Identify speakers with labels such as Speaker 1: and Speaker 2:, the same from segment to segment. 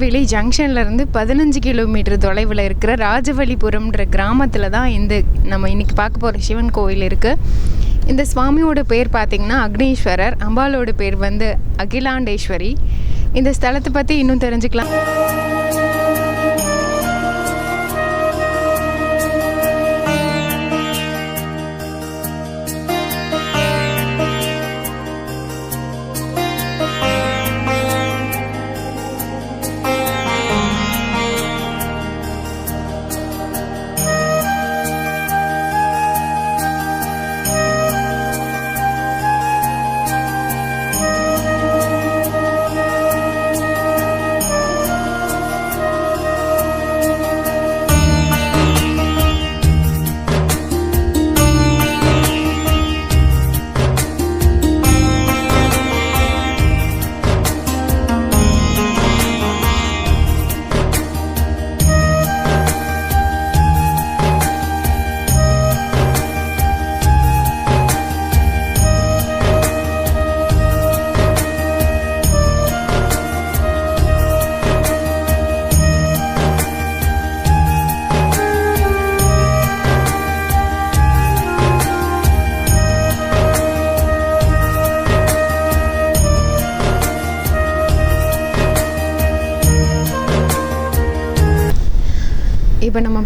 Speaker 1: திருநெல்வேலி ஜங்ஷன்லேருந்து பதினஞ்சு கிலோமீட்டர் தொலைவில் இருக்கிற ராஜவழிபுரம்ன்ற கிராமத்தில் தான் இந்த நம்ம இன்றைக்கி பார்க்க போகிற சிவன் கோவில் இருக்குது இந்த சுவாமியோட பேர் பார்த்திங்கன்னா அக்னீஸ்வரர் அம்பாலோட பேர் வந்து அகிலாண்டேஸ்வரி. இந்த ஸ்தலத்தை பற்றி இன்னும் தெரிஞ்சுக்கலாம்.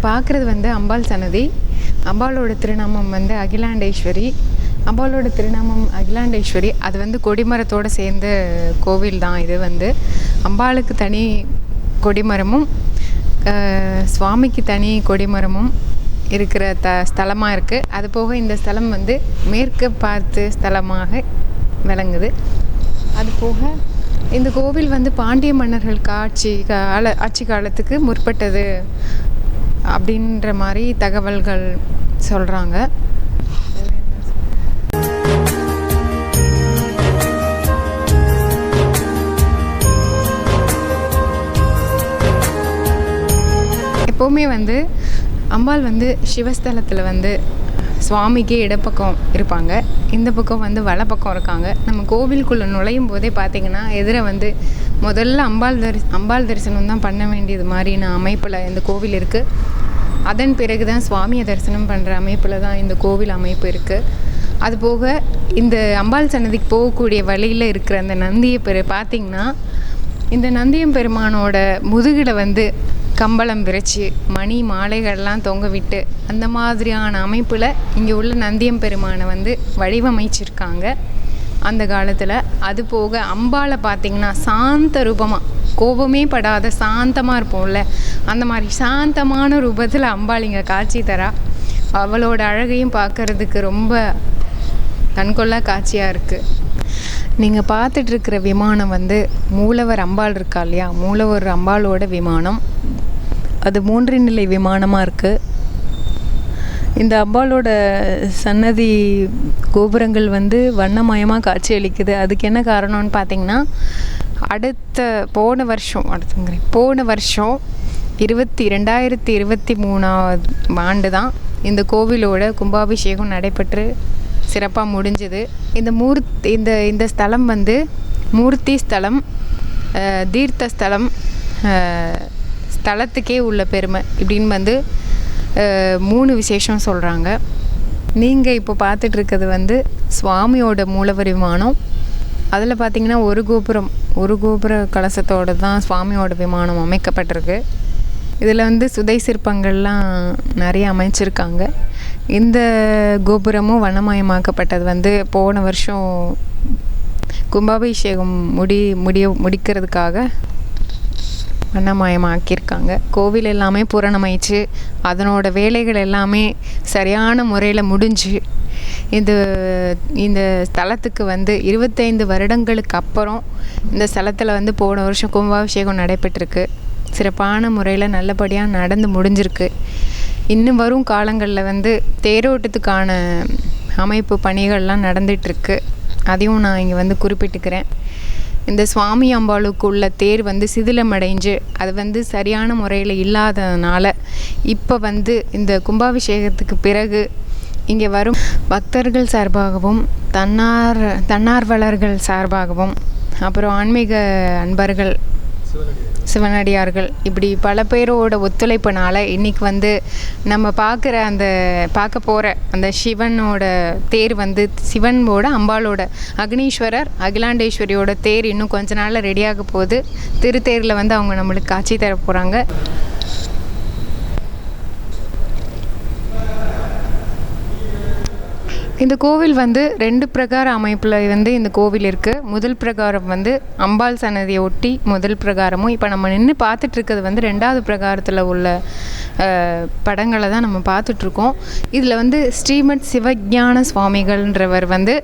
Speaker 1: பார்க்குறது வந்து அம்பாள் சன்னதி. அம்பாளோட திருநாமம் வந்து அகிலாண்டேஸ்வரி. அம்பாளோட திருநாமம் அகிலாண்டேஸ்வரி. அது வந்து கொடிமரத்தோடு சேர்ந்த கோவில் தான் இது வந்து. அம்பாளுக்கு தனி கொடிமரமும் சுவாமிக்கு தனி கொடிமரமும் இருக்கிற த ஸ்தலமாக இருக்குது அது போக இந்த ஸ்தலம் வந்து மேற்கு பார்த்து ஸ்தலமாக விளங்குது. அது போக இந்த கோவில் வந்து பாண்டிய மன்னர்கள் காட்சி கால ஆட்சி காலத்துக்கு முற்பட்டது. அப்படின்ற மாதிரி தகவல்கள் சொல்கிறாங்க எப்போவுமே வந்து அம்பாள் வந்து சிவஸ்தலத்தில் வந்து சுவாமிக்கு இடப்பக்கம் இருப்பாங்க. இந்த பக்கம் வந்து வலப்பக்கம் இருக்காங்க. நம்ம கோவிலுக்குள்ளே நுழையும் போதே பார்த்தீங்கன்னா எதிர வந்து முதல்ல அம்பாள் தரி அம்பாள் தரிசனம் தான் பண்ண வேண்டியது மாதிரியான அமைப்பில் இந்த கோவில் இருக்குது அதன் பிறகு தான் சுவாமியை தரிசனம் பண்ணுற அமைப்பில் தான் இந்த கோவில் அமைப்பு இருக்குது அது போக இந்த அம்பாள் சன்னதிக்கு போகக்கூடிய வழியில் இருக்கிற அந்த நந்தியை பெரு பார்த்திங்கன்னா இந்த நந்தியம் பெருமானோட முதுகில் வந்து கம்பளம் விரைச்சி மணி மாலைகள்லாம் தொங்க விட்டு அந்த மாதிரியான அமைப்பில் இங்கே உள்ள நந்தியம் பெருமானை வந்து வடிவமைச்சிருக்காங்க. அந்த காலத்தில். அது போக அம்பாளை பார்த்திங்கன்னா சாந்த ரூபமாக கோபமே படாத சாந்தமாக இருப்போம்ல? அந்த மாதிரி சாந்தமான ரூபத்தில் அம்பாள் இங்கே காட்சி தரா அவளோட அழகையும் பார்க்கறதுக்கு ரொம்ப கண்கொள்ளா காட்சியாக இருக்குது நீங்கள் பார்த்துட்ருக்கிற விமானம் வந்து மூலவர் அம்பாள் இருக்கா இல்லையா? மூலவர் அம்பாளோட விமானம். அது மூன்று நிலை விமானமாக இருக்குது இந்த அம்பாளோட சன்னதி கோபுரங்கள் வந்து வண்ணமயமாக காட்சியளிக்குது. அதுக்கு என்ன காரணம்னு பார்த்தீங்கன்னா அடுத்த போன வருஷம் அடுத்துங்கிறேன். போன வருஷம் இருபத்தி ரெண்டாயிரத்தி இருபத்தி மூணாவது ஆண்டு தான் இந்த கோவிலோட கும்பாபிஷேகம் நடைபெற்று சிறப்பாக முடிஞ்சது. இந்த மூர்த்தி இந்த இந்த ஸ்தலம் வந்து மூர்த்தி ஸ்தலம் தீர்த்த ஸ்தலம் ஸ்தலத்துக்கே உள்ள பெருமை இப்படின்னு வந்து மூணு விசேஷம் சொல்கிறாங்க நீங்கள் இப்போ பார்த்துட்ருக்கிறது வந்து சுவாமியோட மூலவரிமானம் அதில் பார்த்தீங்கன்னா ஒரு கோபுரம் ஒரு கோபுர கலசத்தோடு தான் சுவாமியோட விமானம் அமைக்கப்பட்டிருக்கு. இதில் வந்து சுதை சிற்பங்கள்லாம் நிறைய அமைச்சிருக்காங்க. இந்த கோபுரமும் வனமயமாக்கப்பட்டது வந்து போன வருஷம் கும்பாபிஷேகம் முடி முடிய முடிக்கிறதுக்காக வண்ணமயமாக்கியிருக்காங்க கோவில் எல்லாமே புறணமைச்சு அதனோட வேலைகள் எல்லாமே சரியான முறையில் முடிஞ்சு இந்த இந்த ஸ்தலத்துக்கு வந்து இருபத்தைந்து வருடங்களுக்கு அப்புறம் இந்த ஸ்தலத்தில் வந்து போன வருஷம் கும்பாபிஷேகம் நடைபெற்றிருக்கு. சிறப்பான முறையில் நல்லபடியாக நடந்து முடிஞ்சிருக்கு. இன்னும் வரும் காலங்களில் வந்து தேரோட்டத்துக்கான அமைப்பு பணிகள்லாம் நடந்துகிட்ருக்கு. அதையும் நான் இங்கே வந்து குறிப்பிட்டுக்கிறேன். இந்த சுவாமி அம்பாளுக்கு உள்ள தேர் வந்து சிதிலமடைஞ்சு அது வந்து சரியான முறையில் இல்லாததுனால இப்போ வந்து இந்த கும்பாபிஷேகத்துக்கு பிறகு இங்கே வரும் பக்தர்கள் சார்பாகவும் தன்னார் தன்னார்வலர்கள் சார்பாகவும் அப்புறம் ஆன்மீக அன்பர்கள் சிவனடியார்கள் இப்படி பல பேரோட ஒத்துழைப்புனால இன்னைக்கு வந்து நம்ம பார்க்குற அந்த பார்க்க போகிற அந்த சிவனோட தேர் வந்து சிவனோட அம்பாளோட அக்னீஸ்வரர் அகிலாண்டேஸ்வரியோட தேர் இன்னும் கொஞ்ச நாளில் ரெடியாக போகுது. திருத்தேரில் வந்து அவங்க நம்மளுக்கு காட்சி தர போகிறாங்க இந்த கோவில் வந்து ரெண்டு பிரகார அமைப்பில் வந்து இந்த கோவில் இருக்குது முதல் பிரகாரம் வந்து அம்பாள் சன்னதியை ஒட்டி முதல் பிரகாரமும். இப்போ நம்ம நின்று பார்த்துட்ருக்கிறது வந்து ரெண்டாவது பிரகாரத்தில் உள்ள படங்களை தான் நம்ம பார்த்துட்ருக்கோம். இதில் வந்து ஸ்ரீமத் சிவஞான சுவாமிகள்ன்றவர் வந்து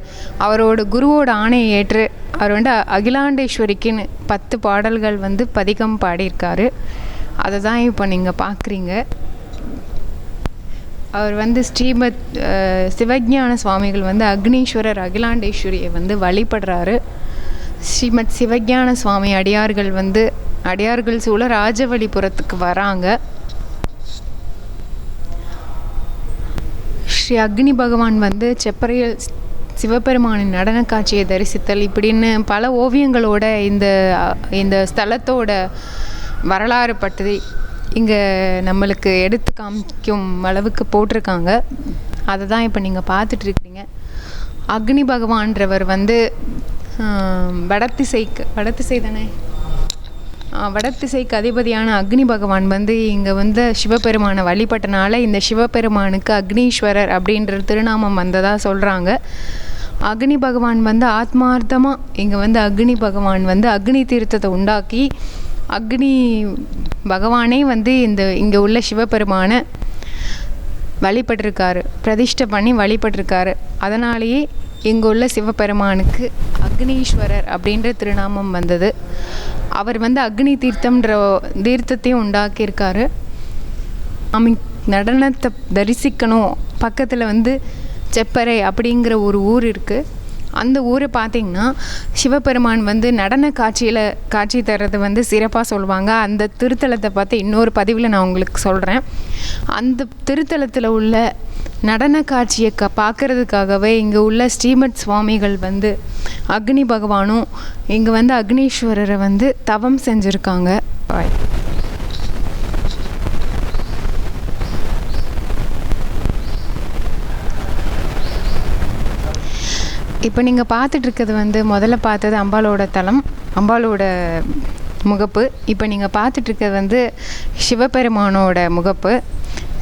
Speaker 1: அவரோட குருவோட ஆணையை ஏற்று அவர் வந்து அகிலாண்டேஸ்வரிக்குன்னு பத்து பாடல்கள் வந்து பதிகம் பாடியிருக்காரு. அதை தான் இப்போ நீங்கள் பார்க்குறீங்க. அவர் வந்து ஸ்ரீமத் சிவஞான சுவாமிகள் வந்து அக்னீஸ்வரர் அகிலாண்டேஸ்வரியை வந்து வழிபடுறாரு. ஸ்ரீமத் சிவஞான சுவாமி அடியார்கள் வந்து அடியார்கள் சூழ ராஜவழிபுரத்துக்கு வராங்க. ஸ்ரீ அக்னி பகவான் வந்து செப்பரையில் சிவபெருமானின் நடன காட்சியை தரிசித்தல் இப்படின்னு பல ஓவியங்களோட இந்த இந்த ஸ்தலத்தோட வரலாறு பற்றி இங்கே நம்மளுக்கு எடுத்து காமிக்கும் அளவுக்கு போட்டிருக்காங்க. அதை தான் இப்போ நீங்கள் பார்த்துட்ருக்கீங்க அக்னி பகவான்றவர் வந்து வடத்திசைக்கு வடத்திசை தானே வடத்திசைக்கு அதிபதியான அக்னி பகவான் வந்து இங்கே வந்து சிவபெருமானை வழிபட்டனால இந்த சிவபெருமானுக்கு அக்னீஸ்வரர் அப்படின்ற திருநாமம் வந்ததாக சொல்கிறாங்க அக்னி பகவான் வந்து ஆத்மார்த்தமாக இங்கே வந்து அக்னி பகவான் வந்து அக்னி தீர்த்தத்தை உண்டாக்கி அக்னி பகவானே வந்து இந்த இங்கே உள்ள சிவபெருமானை வழிபட்டிருக்காரு. பிரதிஷ்டை பண்ணி வழிபட்டிருக்காரு. அதனாலேயே இங்கே உள்ள சிவபெருமானுக்கு அக்னீஸ்வரர் அப்படின்ற திருநாமம் வந்தது. அவர் வந்து அக்னி தீர்த்தம்ன்ற தீர்த்தத்தையும் உண்டாக்கியிருக்காரு. சாமி நடனத்தை தரிசிக்கணும். பக்கத்தில் வந்து செப்பறை அப்படிங்கிற ஒரு ஊர் இருக்குது அந்த ஊரை பார்த்தீங்கன்னா சிவபெருமான் வந்து நடன காட்சியில் காட்சி தர்றது வந்து சிறப்பாக சொல்லுவாங்க அந்த திருத்தலத்தை பார்த்து இன்னொரு பதிவில் நான் உங்களுக்கு சொல்கிறேன் அந்த திருத்தலத்தில் உள்ள நடன காட்சியை க பார்க்கறதுக்காகவே இங்கே உள்ள ஸ்ரீமத் சுவாமிகள் வந்து அக்னி பகவானும் இங்கே வந்து அக்னீஸ்வரரை வந்து தவம் செஞ்சுருக்காங்க. இப்போ நீங்கள் பார்த்துட்ருக்கிறது வந்து முதல்ல பார்த்தது அம்பாலோட தலம் அம்பாலோட முகப்பு. இப்போ நீங்கள் பார்த்துட்ருக்கிறது வந்து சிவபெருமானோட முகப்பு.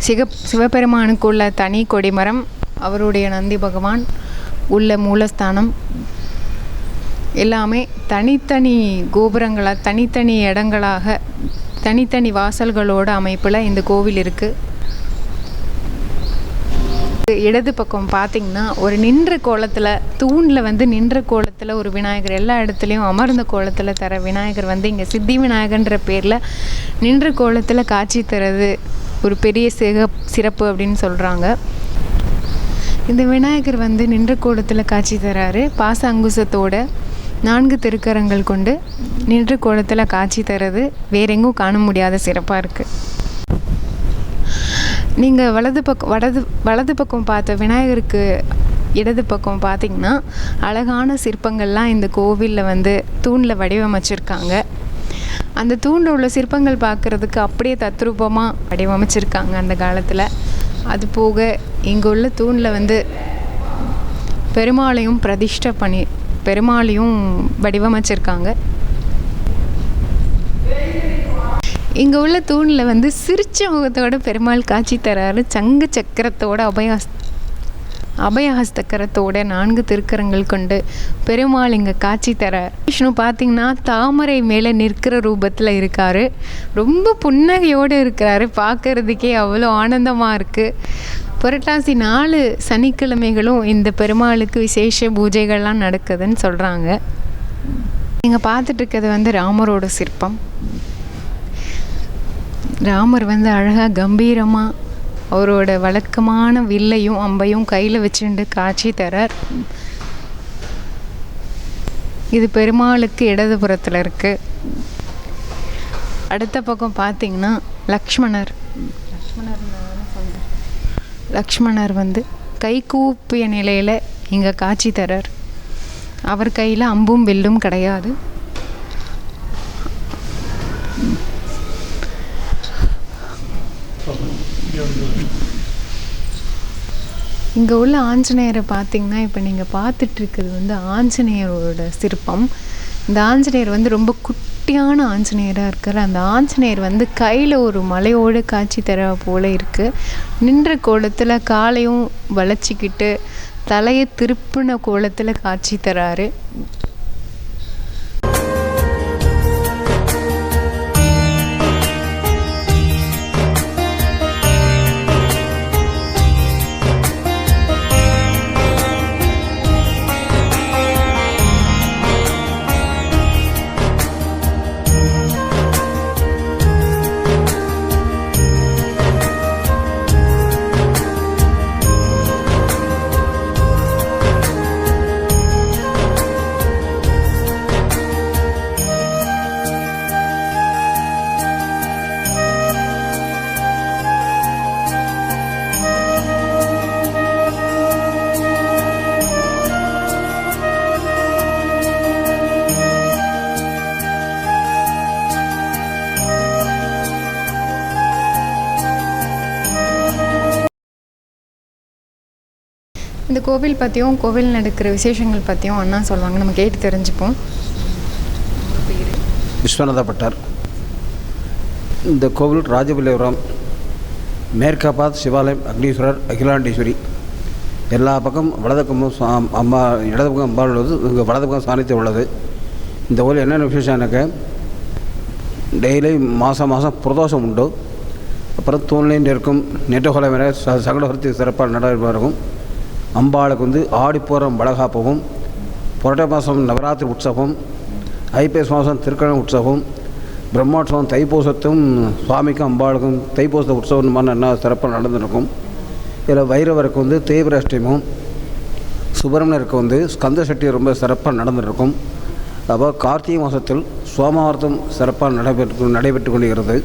Speaker 1: சிக சிவபெருமானுக்குள்ள தனி கொடிமரம் அவருடைய நந்தி பகவான் உள்ள மூலஸ்தானம். எல்லாமே தனித்தனி கோபுரங்களாக தனித்தனி இடங்களாக தனித்தனி வாசல்களோட அமைப்பில் இந்த கோவில் இருக்குது இடது பக்கம் பார்த்தீங்கன்னா ஒரு நின்ற கோலத்தில் தூணில் வந்து நின்ற கோலத்தில் ஒரு விநாயகர். எல்லா இடத்துலையும் அமர்ந்த கோலத்தில் தர விநாயகர் வந்து இங்கே சித்தி விநாயகர்ன்ற பேரில் நின்ற கோலத்தில் காட்சி தரது ஒரு பெரிய சிக சிறப்பு அப்படின்னு சொல்கிறாங்க இந்த விநாயகர் வந்து நின்ற கோலத்தில் காட்சி தராரு. பாச அங்குசத்தோட நான்கு திருக்கரங்கள் கொண்டு நின்ற கோலத்தில் காட்சி தரது. வேறெங்கும் காண முடியாத சிறப்பாக இருக்குது நீங்கள் வலது பக்கம் வலது வலது பக்கம் பார்த்த விநாயகருக்கு இடது பக்கம் பார்த்தீங்கன்னா அழகான சிற்பங்கள்லாம் இந்த கோவிலில் வந்து தூணில் வடிவமைச்சிருக்காங்க. அந்த தூணில் உள்ள சிற்பங்கள் பார்க்குறதுக்கு அப்படியே தத்ரூபமாக வடிவமைச்சிருக்காங்க அந்த காலத்தில். அது போக இங்கே உள்ள தூணில் வந்து பெருமாளையும் பிரதிஷ்டை பண்ணி பெருமாளையும் வடிவமைச்சிருக்காங்க. இங்கே உள்ள தூணில் வந்து சிரிச்ச முகத்தோட பெருமாள் காட்சி தராரு. சங்கு சக்கரத்தோட அபயாஸ் அபயஹஸ்தக்கரத்தோட நான்கு திருக்கரங்கள் கொண்டு பெருமாள் இங்கே காட்சி தர விஷ்ணு பார்த்தீங்கன்னா தாமரை மேலே நிற்கிற ரூபத்தில் இருக்காரு. ரொம்ப புன்னகையோடு இருக்கிறாரு. பார்க்கறதுக்கே அவ்வளோ ஆனந்தமாக இருக்குது புரட்டாசி நாலு சனிக்கிழமைகளும் இந்த பெருமாளுக்கு விசேஷ பூஜைகள்லாம் நடக்குதுன்னு சொல்கிறாங்க நீங்கள் பார்த்துட்டு இருக்கிறது வந்து ராமரோட சிற்பம். ராமர் வந்து அழகாக கம்பீரமாக அவரோட வழக்கமான வில்லையும் அம்பையும் கையில் வச்சுட்டு காட்சி தரார். இது பெருமாளுக்கு இடதுபுறத்தில் இருக்குது அடுத்த பக்கம் பார்த்தீங்கன்னா லக்ஷ்மணர் லக்ஷ்மணர். லக்ஷ்மணர் வந்து கை கூப்பிய நிலையில் இங்கே காட்சி தரார். அவர் கையில் அம்பும் வில்லும் கிடையாது. இங்கே உள்ள ஆஞ்சநேயரை பார்த்தீங்கன்னா இப்போ நீங்கள் பார்த்துட்ருக்கிறது வந்து ஆஞ்சநேயரோட சிற்பம். இந்த ஆஞ்சநேயர் வந்து ரொம்ப குட்டியான ஆஞ்சநேயராக இருக்கார். அந்த ஆஞ்சநேயர் வந்து கையில் ஒரு மலையோடு காட்சி தர போல் இருக்குது நின்ற கோலத்தில் காலையும் வளைச்சிக்கிட்டு தலையை திருப்பின கோலத்தில் காட்சி தராரு. கோவில் பற்றியும் கோவில் நடக்கிற விசேஷங்கள் பற்றியும் அண்ணா சொல்லுவாங்க நம்ம கேட்டு தெரிஞ்சுப்போம்.
Speaker 2: விஸ்வநாத பட்டார். இந்த கோவில் ராஜபல்லிபுரம் மேற்காபாத் சிவாலயம் அக்னீஸ்வரர் அகிலாண்டீஸ்வரி எல்லா பக்கம் வலது பக்கமும் சா- அம்மா இடது பக்கம் அம்பாள் உள்ளது இங்கே வலது பக்கம் சாணித்தியம் உள்ளது. இந்த கோவில் என்னென்ன விசேஷம் எனக்கு டெய்லி மாதம் மாதம் பிரதோஷம் உண்டு. அப்புறம் தூண்லேயும் இருக்கும் நெட்டகொலை மேலே ச சகடகரத்தி சிறப்பாக நடைபெறும். இருக்கும் அம்பாளுக்கு வந்து ஆடிப்பூரம் வளகாப்பவும் புரட்ட மாதம் நவராத்திரி உற்சவம் ஐப்பேஸ் மாதம் திருக்கண உற்சவம் பிரம்மோற்சவம் தைப்பூசத்தும் சுவாமிக்கும் அம்பாளுக்கும் தைப்பூச உற்சவம் மாதிரி என்ன சிறப்பாக நடந்துருக்கும். இதில் வைரவருக்கு வந்து தேய்பிரஷ்டமும் சுப்பிரமணியருக்கு வந்து ஸ்கந்த சட்டி ரொம்ப சிறப்பாக நடந்துருக்கும். அப்போ கார்த்திகை மாதத்தில் சோமவாரத்தும் சிறப்பாக நடைபெற்று நடைபெற்று கொண்டிருக்கிறது.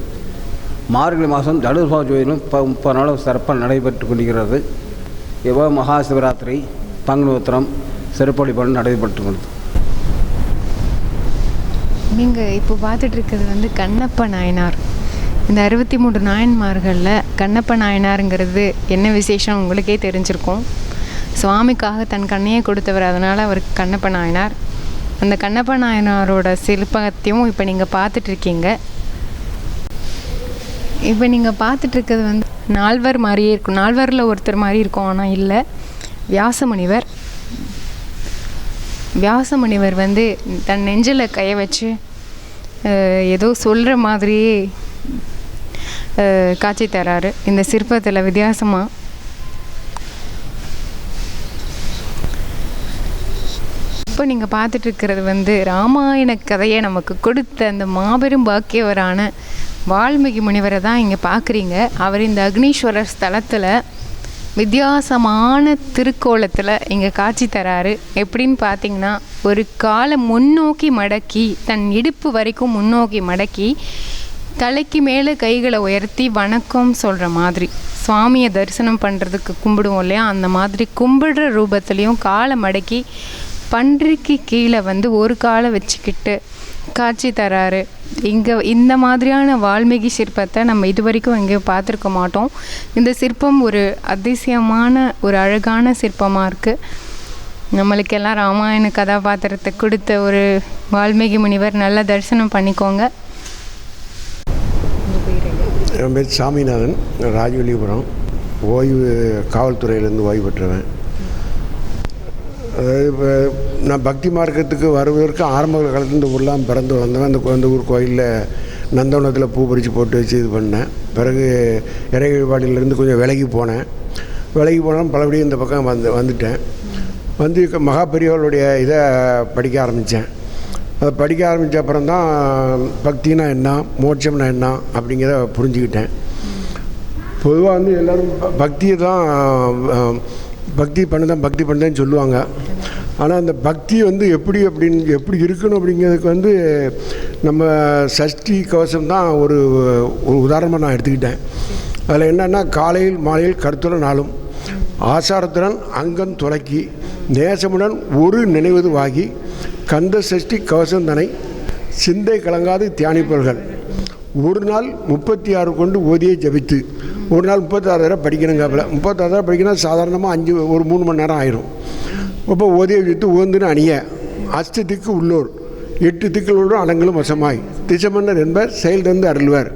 Speaker 2: மார்கழி மாதம் தனுர்பா ஜோதிலும் இப்போ முப்பது நாளும் சிறப்பாக நடைபெற்று கொண்டிருக்கிறது. இப்போ மகா சிவராத்திரி பங்குனி உத்திரம் சிறப்பு நடைபெற்று கொண்டது
Speaker 1: நீங்கள் இப்போ பார்த்துட்டு இருக்கிறது வந்து கண்ணப்ப நாயனார். இந்த அறுபத்தி மூன்று நாயன்மார்களில் கண்ணப்ப நாயனாருங்கிறது என்ன விசேஷம் உங்களுக்கே தெரிஞ்சிருக்கும். சுவாமிக்காக தன் கண்ணையே கொடுத்தவர் அதனால் அவர் கண்ணப்ப நாயனார். அந்த கண்ணப்ப நாயனாரோட சிற்பத்தையும் இப்போ நீங்கள் பார்த்துட்ருக்கீங்க. இப்போ நீங்கள் பார்த்துட்ருக்கிறது வந்து நால்வர் மாதிரியே இருக்கும். நால்வரில் ஒருத்தர் மாதிரி இருக்கும் ஆனால் இல்லை. வியாசமுனிவர். வியாசமுனிவர் வந்து தன் நெஞ்சில் கையை வச்சு ஏதோ சொல்கிற மாதிரியே காட்சி தராரு. இந்த சிற்பத்தில் வித்தியாசமாக இப்போ நீங்கள் பார்த்துட்டு இருக்கிறது வந்து ராமாயண கதையை நமக்கு கொடுத்த அந்த மாபெரும் பாக்கியவரான வால்மீகி முனிவரை தான் இங்கே பார்க்குறீங்க அவர் இந்த அக்னீஸ்வரர் ஸ்தலத்தில் வித்தியாசமான திருக்கோலத்தில் இங்கே காட்சி தராரு. எப்படின்னு பார்த்தீங்கன்னா ஒரு காலை முன்னோக்கி மடக்கி தன் இடுப்பு வரைக்கும் முன்னோக்கி மடக்கி தலைக்கு மேலே கைகளை உயர்த்தி வணக்கம் சொல்கிற மாதிரி. சுவாமியை தரிசனம் பண்ணுறதுக்கு கும்பிடுவோம் இல்லையா? அந்த மாதிரி கும்பிடுற ரூபத்துலேயும் காலை மடக்கி பன்றிக்கு கீழே வந்து ஒரு காலை வச்சுக்கிட்டு காட்சி தராரு. இங்கே இந்த மாதிரியான வால்மீகி சிற்பத்தை நம்ம இது வரைக்கும் எங்கேயும் பார்த்துருக்க மாட்டோம். இந்த சிற்பம் ஒரு அதிசயமான ஒரு அழகான சிற்பமாக இருக்குது நம்மளுக்கெல்லாம் ராமாயண கதாபாத்திரத்தை கொடுத்த ஒரு வால்மீகி முனிவர் நல்லா தரிசனம் பண்ணிக்கோங்க.
Speaker 3: என் பேர் சாமிநாதன் ராஜவல்லிபுரம். ஓய்வு காவல்துறையிலேருந்து ஓய்வு பெற்றவன். இப்போ நான் பக்தி மார்க்கத்துக்கு வருவதற்கு ஆரம்ப காலத்தில் இந்த ஊர்லாம் பிறந்து வந்தேன் அந்த அந்த ஊர் கோயிலில் நந்தவனத்தில் பூ பறித்து போட்டு வச்சு இது பண்ணேன். பிறகு இறை வழிபாட்டிலேருந்து கொஞ்சம் விலகி போனேன். விலகி போனாலும் பலபடியும் இந்த பக்கம் வந்து வந்துட்டேன். வந்து மகா பெரியவர்களுடைய இதை படிக்க ஆரம்பித்தேன் அதை படிக்க ஆரம்பித்த அப்புறம் தான் பக்தினா என்ன மோட்சம்னா என்ன அப்படிங்கிறத புரிஞ்சுக்கிட்டேன். பொதுவாக வந்து எல்லோரும் பக்தியை தான் பக்தி பண்ணுதான் பக்தி பண்ணுதேன்னு சொல்லுவாங்க. ஆனால் அந்த பக்தி வந்து எப்படி அப்படின்னு எப்படி இருக்கணும் அப்படிங்கிறதுக்கு வந்து நம்ம சஷ்டி கவசம் தான் ஒரு ஒரு உதாரணமாக நான் எடுத்துக்கிட்டேன். அதில் என்னென்னா காலையில் மாலையில் கருத்துடன் நாளும் ஆசாரத்துடன் அங்கம் துலக்கி நேசமுடன் ஒரு நினைவது வாகி கந்த சஷ்டி கவசம் தனை சிந்தை கலங்காது தியானிப்பவர்கள். ஒரு நாள் முப்பத்தி ஆறு கொண்டு ஓதியை ஜபித்து ஒரு நாள் முப்பத்தாறு தடவை படிக்கணுங்காப்பில் முப்பத்தாறு தடவை படிக்கணும் சாதாரணமாக அஞ்சு ஒரு மூணு மணி நேரம் ஆயிரும். அப்போ ஓதிய விட்டு உகந்துன்னு அணிய அஷ்டத்துக்கு உள்ளூர். எட்டு திக்களோடும் அடங்களும் வசமாய். திசமன்னர் என்பர் செயல்தந்து அருள்வர்.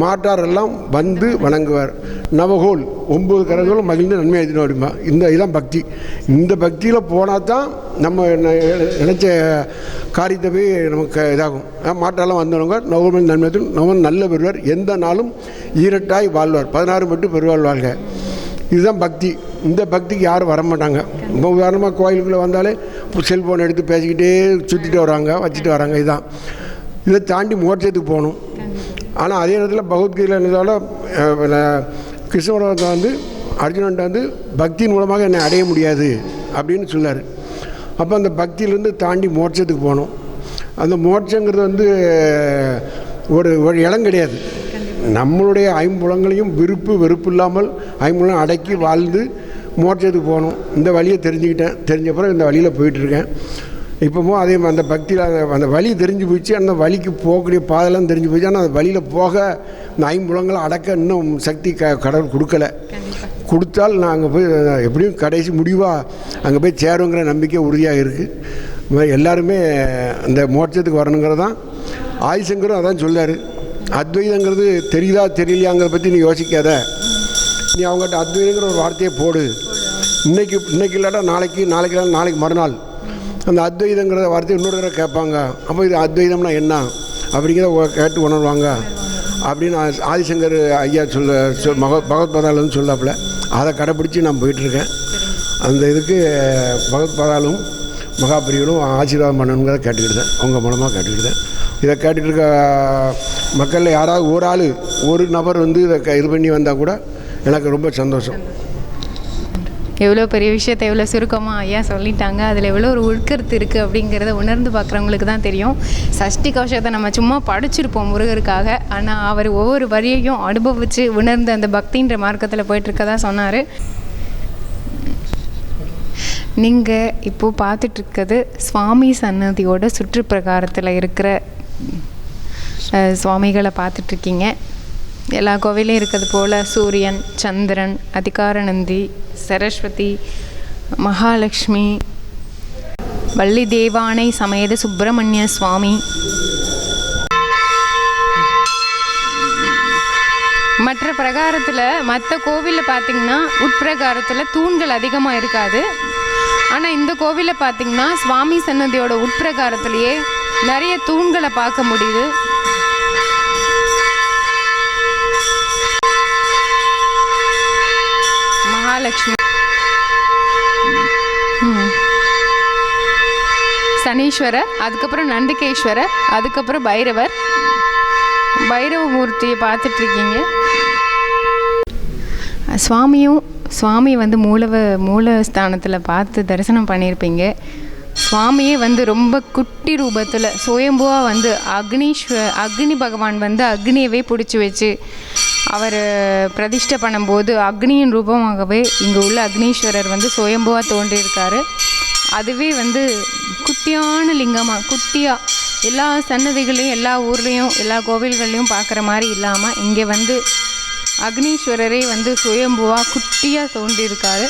Speaker 3: மாற்றாரெல்லாம் வந்து வணங்குவார். நவகோல் ஒம்பது கரங்களும் மகிழ்ந்து நன்மை எழுதினோம் அப்படிமா இந்த இதுதான் பக்தி. இந்த பக்தியில் போனால் தான் நம்ம நினச்ச நினைச்ச காரியத்தை போய் நமக்கு இதாகும். அஹ் மாற்றாலாம் வந்தவங்க நவமன் நன்மை நவன் நல்ல பெறுவர். எந்த நாளும் ஈரட்டாய் வாழ்வார். பதினாறு மட்டும் பெருவாள் வாழ்க. இதுதான் பக்தி. இந்த பக்திக்கு யாரும் வர மாட்டாங்க இப்போ உதாரணமாக கோயிலுக்குள்ளே வந்தாலே செல்ஃபோன் எடுத்து பேசிக்கிட்டே சுற்றிட்டு வராங்க வச்சுட்டு வராங்க இதுதான் இதை தாண்டி மோட்சத்துக்கு போகணும். ஆனால் அதே நேரத்தில் பகவத்கீதையில் என்னதால கிருஷ்ணபுரத்தை வந்து அர்ஜுனன்ட்ட வந்து பக்தியின் மூலமாக என்னை அடைய முடியாது அப்படின்னு சொல்லார் அப்போ அந்த பக்தியிலேருந்து தாண்டி மோட்சத்துக்கு போகணும். அந்த மோட்சங்கிறது வந்து ஒரு ஒரு இடம் கிடையாது. நம்மளுடைய ஐம்புலங்களையும் விருப்பு வெறுப்பு இல்லாமல் ஐம்புலம் அடக்கி வாழ்ந்து மோட்சத்துக்கு போகணும். இந்த வழியை தெரிஞ்சுக்கிட்டேன். தெரிஞ்சப்பறம் இந்த வழியில் போயிட்டுருக்கேன். இப்போவும் அதே மாதிரி அந்த பக்தியில் அந்த வழி தெரிஞ்சு போச்சு அந்த வழிக்கு போகக்கூடிய பாதெல்லாம் தெரிஞ்சு போச்சு ஆனால் அந்த வழியில் போக இந்த ஐம்புலங்களை அடக்க இன்னும் சக்தி க கடவுள் கொடுக்கல. கொடுத்தால் நான் அங்கே போய் எப்படியும் கடைசி முடிவாக அங்கே போய் சேருங்கிற நம்பிக்கை உறுதியாக இருக்குது எல்லாருமே அந்த மோட்சத்துக்கு வரணுங்கிறது தான். ஆதிசங்கரும் அதான் சொல்லார் அத்வைதங்கிறது தெரியுதா தெரியலையாங்கிறத பற்றி நீ யோசிக்காத. நீ அவங்ககிட்ட அத்வைங்கிற ஒரு வார்த்தையை போடு. இன்னைக்கு இன்னைக்கு இல்லாட்டா நாளைக்கு நாளைக்கு இல்லாட்டா நாளைக்கு மறுநாள். அந்த அத்வைதங்கிற வார்த்தையை இன்னொரு தடவை கேட்பாங்க. அப்போ இது அத்வைதம்னா என்ன? அப்படிங்கிறத கேட்டு உணர்வாங்க. அப்படின்னு ஆதிசங்கர் ஐயா சொல்ல சொல் மக பகவத்பாதாலும் சொல்லாப்புல. அதை கடைப்பிடிச்சி நான் போயிட்டுருக்கேன். அந்த இதுக்கு பகவத்பாதாலும் மகாபிரிகளும் ஆசீர்வாதம் பண்ணணுங்கிறத கேட்டுக்கிட்டேன் உங்கள் மூலமாக கேட்டுக்கிட்டேன் இதை கேட்டுட்டு இருக்க மக்களில் யாராவது ஒரு ஆள் ஒரு நபர் வந்து இதை க- இது பண்ணி வந்தால் கூட எனக்கு ரொம்ப சந்தோஷம்.
Speaker 1: எவ்வளோ பெரிய விஷயத்தை எவ்வளோ சுருக்கமாக ஐயா சொல்லிட்டாங்க. அதில் எவ்வளோ ஒரு உட்கருத்து இருக்குது அப்படிங்கிறத உணர்ந்து பார்க்குறவங்களுக்கு தான் தெரியும். சஷ்டி கவசத்தை நம்ம சும்மா படிச்சிருப்போம் முருகருக்காக. ஆனால் அவர் ஒவ்வொரு வரியையும் அனுபவித்து உணர்ந்து அந்த பக்தின்ற மார்க்கத்தில் போயிட்டுருக்கதா சொன்னார். நீங்கள் இப்போது பார்த்துட்ருக்கிறது சுவாமி சன்னதியோட சுற்றுப்பிரகாரத்தில் இருக்கிற சுவாமிகளை பார்த்துட்ருக்கீங்க எல்லா கோவிலையும் இருக்கிறது போல் சூரியன் சந்திரன் அதிகாரநந்தி சரஸ்வதி மகாலட்சுமி வள்ளி தேவானை சமேத சுப்பிரமணிய சுவாமி. மற்ற பிரகாரத்தில் மற்ற கோவிலில் பார்த்திங்கன்னா உட்பிரகாரத்தில் தூண்கள் அதிகமாக இருக்காது. ஆனால் இந்த கோவிலில் பார்த்திங்கன்னா சுவாமி சன்னதியோட உட்பிரகாரத்துலேயே நிறைய தூண்களை பார்க்க முடியுது. மகாலட்சுமி. சனீஸ்வரர் அதுக்கப்புறம் நந்திகேஸ்வரர் அதுக்கப்புறம் பைரவர். பைரவ மூர்த்தியை பார்த்துட்ருக்கீங்க சுவாமியும் சுவாமி வந்து மூலவ மூலஸ்தானத்தில் பார்த்து தரிசனம் பண்ணியிருப்பீங்க. சுவாமியே வந்து ரொம்ப குட்டி ரூபத்தில் சுயம்புவாக வந்து அக்னிஸ்வ அக்னி பகவான் வந்து அக்னியவே பிடிச்சி வச்சு அவர் பிரதிஷ்டை பண்ணும்போது அக்னியின் ரூபமாகவே இங்கே உள்ள அக்னீஸ்வரர் வந்து சுயம்புவாக தோன்றியிருக்காரு. அதுவே வந்து குட்டியான லிங்கமாக குட்டியாக எல்லா சன்னதிகளையும் எல்லா ஊர்லேயும் எல்லா கோவில்கள்லையும் பார்க்குற மாதிரி இல்லாமல் இங்கே வந்து அக்னீஸ்வரரே வந்து சுயம்புவாக குட்டியாக தோன்றியிருக்காரு.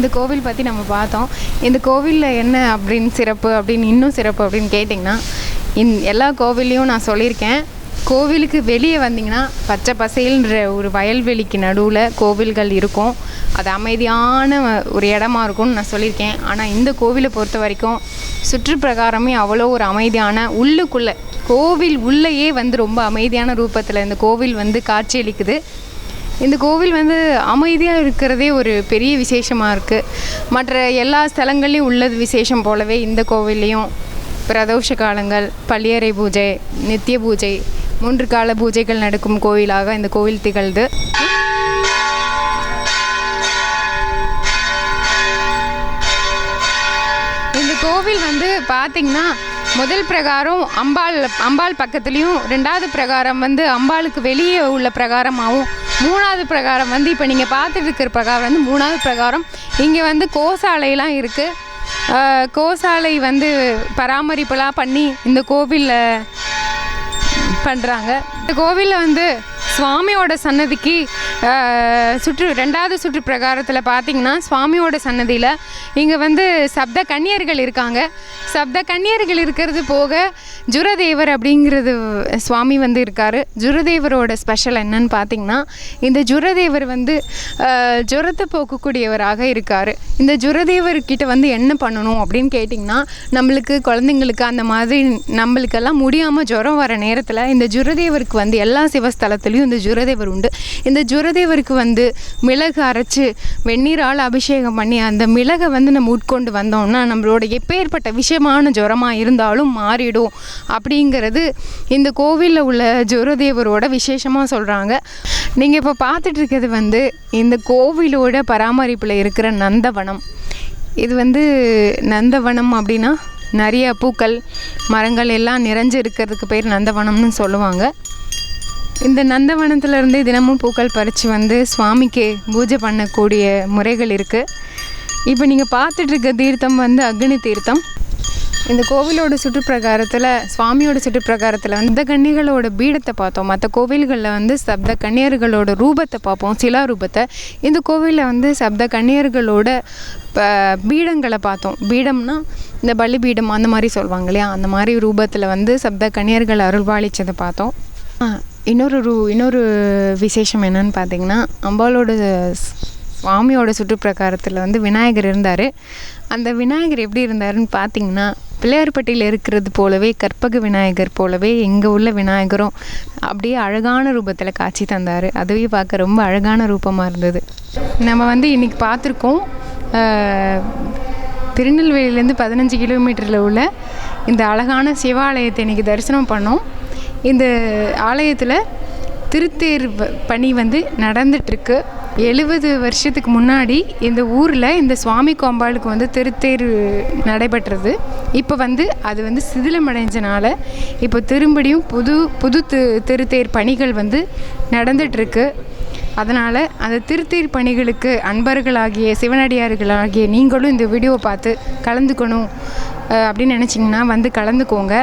Speaker 1: இந்த கோவில் பற்றி நம்ம பார்த்தோம். இந்த கோவிலில் என்ன அப்படின்னு சிறப்பு அப்படின்னு இன்னும் சிறப்பு அப்படின்னு கேட்டிங்கன்னா இந் எல்லா கோவில்லையும் நான் சொல்லியிருக்கேன். கோவிலுக்கு வெளியே வந்தீங்கன்னா பச்சை பசேல்ன்ற ஒரு வயல்வெளிக்கு நடுவில் கோவில்கள் இருக்கும். அது அமைதியான ஒரு இடமா இருக்கும்னு நான் சொல்லியிருக்கேன். ஆனால் இந்த கோவிலை பொறுத்த வரைக்கும் சுற்றுப்பிரகாரமே அவ்வளோ ஒரு அமைதியான உள்ளுக்குள்ளே கோவில் உள்ளேயே வந்து ரொம்ப அமைதியான ரூபத்தில் இந்த கோவில் வந்து காட்சியளிக்குது. இந்த கோவில் வந்து அமைதியாக இருக்கிறதே ஒரு பெரிய விசேஷமாக இருக்குது மற்ற எல்லா ஸ்தலங்கள்லையும் உள்ளது விசேஷம் போலவே இந்த கோவில்லையும் பிரதோஷ காலங்கள் பள்ளியறை பூஜை நித்திய பூஜை மூன்று கால பூஜைகள் நடக்கும் கோவிலாக இந்த கோவில் திகழ்து இந்த கோவில் வந்து பார்த்திங்கன்னா முதல் பிரகாரம் அம்பாள் அம்பாள் பக்கத்துலேயும் ரெண்டாவது பிரகாரம் வந்து அம்பாளுக்கு வெளியே உள்ள பிரகாரமாகவும் மூணாவது பிரகாரம் வந்து இப்போ நீங்கள் பார்த்துட்டு இருக்கிற பிரகாரம் வந்து மூணாவது பிரகாரம். இங்கே வந்து கோசாலையெல்லாம் இருக்குது கோசாலை வந்து பராமரிப்பெல்லாம் பண்ணி இந்த கோவிலில் பண்ணுறாங்க இந்த கோவிலில் வந்து சுவாமியோட சன்னதிக்கு சுற்று ரெண்டாவது சுற்று பிரகாரத்தில் பார்த்தீங்கன்னா சுவாமியோட சன்னதியில் இங்கே வந்து சப்த கன்னியர்கள் இருக்காங்க. சப்த கன்னியர்கள் இருக்கிறது போக ஜுரதேவர் அப்படிங்கிறது சுவாமி வந்து இருக்கார். ஜுரதேவரோட ஸ்பெஷல் என்னன்னு பார்த்தீங்கன்னா இந்த ஜுரதேவர் வந்து ஜுரத்தை போக்கக்கூடியவராக இருக்கார். இந்த ஜுரதேவர்கிட்ட வந்து என்ன பண்ணணும் அப்படின்னு கேட்டிங்கன்னா நம்மளுக்கு குழந்தைங்களுக்கு அந்த மாதிரி நம்மளுக்கெல்லாம் முடியாமல் ஜுரம் வர நேரத்தில் இந்த ஜுரதேவருக்கு வந்து எல்லா சிவஸ்தலத்துலேயும் இந்த ஜுரதேவர் உண்டு. இந்த ஜுரதேவருக்கு வந்து மிளகு அரைச்சு வெந்நீரால் அபிஷேகம் பண்ணி அந்த மிளகை வந்து நம்ம உட்கொண்டு வந்தோம்னா நம்மளோட எப்பேற்பட்ட விஷயமான ஜுரமாக இருந்தாலும் மாறிடும் அப்படிங்கிறது இந்த கோவிலில் உள்ள ஜுரதேவரோட விசேஷமாக சொல்கிறாங்க நீங்கள் இப்போ பார்த்துட்டு இருக்கிறது வந்து இந்த கோவிலோட பராமரிப்பில் இருக்கிற நந்தவனம். இது வந்து நந்தவனம் அப்படின்னா நிறைய பூக்கள் மரங்கள் எல்லாம் நிறைஞ்சு இருக்கிறதுக்கு பேர் நந்தவனம்னு சொல்லுவாங்க. இந்த நந்தவனத்திலேருந்து தினமும் பூக்கள் பறித்து வந்து சுவாமிக்கு பூஜை பண்ணக்கூடிய முறைகள் இருக்குது இப்போ நீங்கள் பார்த்துட்ருக்க தீர்த்தம் வந்து அக்னி தீர்த்தம். இந்த கோவிலோட சுற்றுப்பிரகாரத்தில் சுவாமியோட சுற்றுப்பிரகாரத்தில் வந்து இந்த கன்னிகளோட பீடத்தை பார்த்தோம். மற்ற கோவில்களில் வந்து சப்த கன்னியர்களோட ரூபத்தை பார்ப்போம் சிலா ரூபத்தை இந்த கோவிலில் வந்து சப்த கன்னியர்களோட ப- பீடங்களை பார்த்தோம். பீடம்னா இந்த பலி பீடம் அந்த மாதிரி சொல்லுவாங்க இல்லையா? அந்த மாதிரி ரூபத்தில் வந்து சப்த கன்னியர்கள் அருள்பாலித்ததை பார்த்தோம். இன்னொரு ரூ இன்னொரு விசேஷம் என்னன்னு பார்த்தீங்கன்னா அம்பாலோட சுவாமியோட சுற்றுப்பிரகாரத்தில் வந்து விநாயகர் இருந்தார். அந்த விநாயகர் எப்படி இருந்தாருன்னு பார்த்தீங்கன்னா பிள்ளையார்பட்டியில் இருக்கிறது போலவே கற்பக விநாயகர் போலவே இங்கே உள்ள விநாயகரும் அப்படியே அழகான ரூபத்தில் காட்சி தந்தார். அதுவே பார்க்க ரொம்ப அழகான ரூபமாக இருந்தது. நம்ம வந்து இன்றைக்கி பார்த்துருக்கோம் திருநெல்வேலியிலேருந்து பதினஞ்சு கிலோமீட்டரில் உள்ள இந்த அழகான சிவாலயத்தை இன்றைக்கி தரிசனம் பண்ணோம். இந்த ஆலயத்தில் திருத்தேர் பணி வந்து நடந்துட்டுருக்கு. எழுபது வருஷத்துக்கு முன்னாடி இந்த ஊரில் இந்த சுவாமி கோம்பாளுக்கு வந்து திருத்தேர் நடைபெற்றது. இப்போ வந்து அது வந்து சிதிலமடைஞ்சனால இப்போ திரும்படியும் புது புது திரு திருத்தேர் பணிகள் வந்து நடந்துட்டுருக்கு. அதனால் அந்த திருத்தீர் பணிகளுக்கு அன்பர்களாகிய சிவனடியார்களாகிய நீங்களும் இந்த வீடியோவை பார்த்து கலந்துக்கணும் அப்படின்னு நினச்சிங்கன்னா வந்து கலந்துக்கோங்க.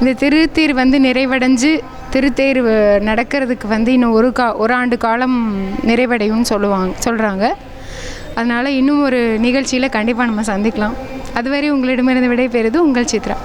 Speaker 1: இந்த திருத்தீர் வந்து நிறைவடைஞ்சு திருத்தேர் நடக்கிறதுக்கு வந்து இன்னும் ஒரு கா ஒரு ஆண்டு காலம் நிறைவடையும்னு சொல்லுவாங்க சொல்கிறாங்க அதனால் இன்னும் ஒரு நிகழ்ச்சியில் கண்டிப்பாக நம்ம சந்திக்கலாம். அதுவரை உங்களிடமிருந்து விடைபெறுது உங்கள் சித்ரா.